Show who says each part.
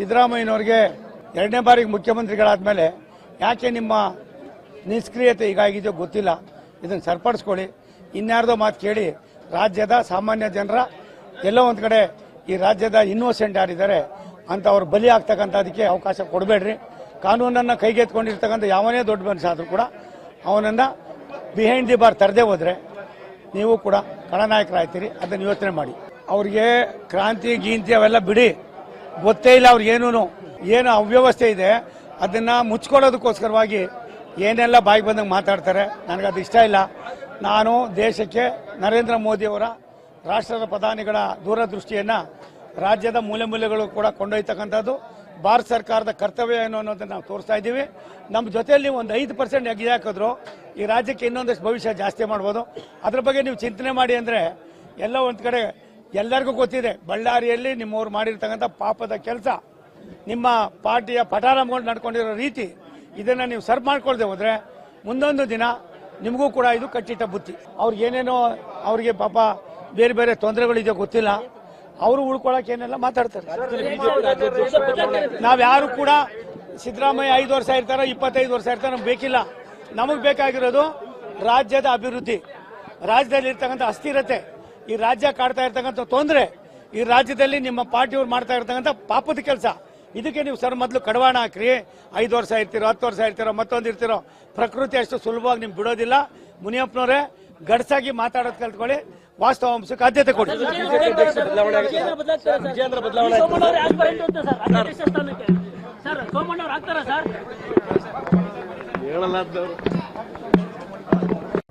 Speaker 1: ಸಿದ್ದರಾಮಯ್ಯನವ್ರಿಗೆ ಎರಡನೇ ಬಾರಿಗೆ ಮುಖ್ಯಮಂತ್ರಿಗಳಾದ ಮೇಲೆ ಯಾಕೆ ನಿಮ್ಮ ನಿಷ್ಕ್ರಿಯತೆ ಈಗಾಗಿದೆಯೋ ಗೊತ್ತಿಲ್ಲ. ಇದನ್ನು ಸರಿಪಡಿಸ್ಕೊಳ್ಳಿ. ಇನ್ಯಾರ್ದೋ ಮಾತು ಕೇಳಿ ರಾಜ್ಯದ ಸಾಮಾನ್ಯ ಜನರ ಎಲ್ಲೋ ಒಂದು ಕಡೆ ಈ ರಾಜ್ಯದ ಇನ್ನೋಸೆಂಟ್ ಯಾರಿದ್ದಾರೆ ಅಂತ ಅವ್ರು ಬಲಿ ಆಗ್ತಕ್ಕಂಥದಕ್ಕೆ ಅವಕಾಶ ಕೊಡಬೇಡ್ರಿ. ಕಾನೂನನ್ನು ಕೈಗೆತ್ಕೊಂಡಿರ್ತಕ್ಕಂಥ ಯಾವನೇ ದೊಡ್ಡ ಮನುಷ್ಯ ಆದರೂ ಕೂಡ ಅವನನ್ನು ಬಿಹೈಂಡ್ ದಿ ಬಾರ್ ತರದೇ ಹೋದರೆ ನೀವು ಕೂಡ ಖಳನಾಯಕರಾಗ್ತೀರಿ. ಅದನ್ನು ಯೋಚನೆ ಮಾಡಿ. ಅವ್ರಿಗೆ ಕ್ರಾಂತಿ, ಗೀಂತಿ ಅವೆಲ್ಲ ಬಿಡಿ. ಗೊತ್ತೇ ಇಲ್ಲ ಅವ್ರಿಗೇನು ಏನು ಅವ್ಯವಸ್ಥೆ ಇದೆ, ಅದನ್ನು ಮುಚ್ಕೊಳ್ಳೋದಕ್ಕೋಸ್ಕರವಾಗಿ ಏನೆಲ್ಲ ಬಾಯಿ ಬಂದಂಗೆ ಮಾತಾಡ್ತಾರೆ, ನನಗೆ ಅದು ಇಷ್ಟ ಇಲ್ಲ. ನಾನು ದೇಶಕ್ಕೆ ನರೇಂದ್ರ ಮೋದಿಯವರ ರಾಷ್ಟ್ರದ ಪ್ರಧಾನಿಗಳ ದೂರದೃಷ್ಟಿಯನ್ನು ರಾಜ್ಯದ ಮೂಲೆ ಮೂಲೆಗಳು ಕೂಡ ಕೊಂಡೊಯ್ತಕ್ಕಂಥದ್ದು, ಭಾರತ ಸರ್ಕಾರದ ಕರ್ತವ್ಯ ಏನು ಅನ್ನೋದನ್ನು ನಾವು ತೋರಿಸ್ತಾ ಇದ್ದೀವಿ. ನಮ್ಮ ಜೊತೆಯಲ್ಲಿ ಒಂದು ಐದು ಪರ್ಸೆಂಟ್ ಹೆಜ್ಜೆ ಹಾಕಿದ್ರು, ಈ ರಾಜ್ಯಕ್ಕೆ ಇನ್ನೊಂದಷ್ಟು ಭವಿಷ್ಯ ಜಾಸ್ತಿ ಮಾಡ್ಬೋದು. ಅದ್ರ ಬಗ್ಗೆ ನೀವು ಚಿಂತನೆ ಮಾಡಿ ಅಂದರೆ ಎಲ್ಲ ಒಂದು ಕಡೆ ಎಲ್ಲರಿಗೂ ಗೊತ್ತಿದೆ, ಬಳ್ಳಾರಿಯಲ್ಲಿ ನಿಮ್ಮವ್ರು ಮಾಡಿರ್ತಕ್ಕಂಥ ಪಾಪದ ಕೆಲಸ, ನಿಮ್ಮ ಪಾರ್ಟಿಯ ಪಠಾರಂಗಳು ನಡ್ಕೊಂಡಿರೋ ರೀತಿ, ಇದನ್ನ ನೀವು ಸರ್ವ್ ಮಾಡ್ಕೊಳ್ದೆ ಹೋದರೆ, ಮುಂದೊಂದು ದಿನ ನಿಮಗೂ ಕೂಡ ಇದು ಕಟ್ಟಿಟ್ಟ ಬುತ್ತಿ. ಅವ್ರಿಗೆ ಏನೇನೋ, ಅವ್ರಿಗೆ ಪಾಪ ಬೇರೆ ಬೇರೆ ತೊಂದರೆಗಳಿದೆಯೋ ಗೊತ್ತಿಲ್ಲ. ಅವರು ಉಳ್ಕೊಳಕ್ಕೆ ಏನೆಲ್ಲ ಮಾತಾಡ್ತಾರೆ. ನಾವ್ಯಾರು ಕೂಡ ಸಿದ್ದರಾಮಯ್ಯ ಐದು ವರ್ಷ ಇರ್ತಾರ, ಇಪ್ಪತ್ತೈದು ವರ್ಷ ಇರ್ತಾರ, ನಮ್ಗೆ ಬೇಕಿಲ್ಲ. ನಮಗೆ ಬೇಕಾಗಿರೋದು ರಾಜ್ಯದ ಅಭಿವೃದ್ಧಿ ರಾಜ್ಯದಲ್ಲಿ ಇರ್ತಕ್ಕಂಥ ಅಸ್ಥಿರತೆ. ಈ ರಾಜ್ಯ ಕಾಡ್ತಾ ಇರ್ತಕ್ಕಂಥ ತೊಂದರೆ ಈ ರಾಜ್ಯದಲ್ಲಿ ನಿಮ್ಮ ಪಾರ್ಟಿಯವ್ರು ಮಾಡ್ತಾ ಇರ್ತಕ್ಕಂಥ ಪಾಪದ ಕೆಲಸ. ಇದಕ್ಕೆ ನೀವು ಸರ್ ಮೊದಲು ಕಡವಾಣ ಹಾಕ್ರಿ. ಐದು ವರ್ಷ ಇರ್ತಿರೋ ಹತ್ತು ವರ್ಷ ಇರ್ತಿರೋ ಮತ್ತೊಂದು ಇರ್ತಿರೋ ಪ್ರಕೃತಿ ಅಷ್ಟು ಸುಲಭವಾಗಿ ನಿಮ್ಗೆ ಬಿಡೋದಿಲ್ಲ. ಮುನಿಯಪ್ಪನವರೇ ಗಡ್ಸಾಗಿ ಮಾತಾಡೋದು ಕಲ್ತ್ಕೊಳ್ಳಿ. ವಾಸ್ತವಾಂಶಕ್ಕೆ ಆದ್ಯತೆ ಕೊಡಿ.
Speaker 2: ವಿಜೇಂದ್ರ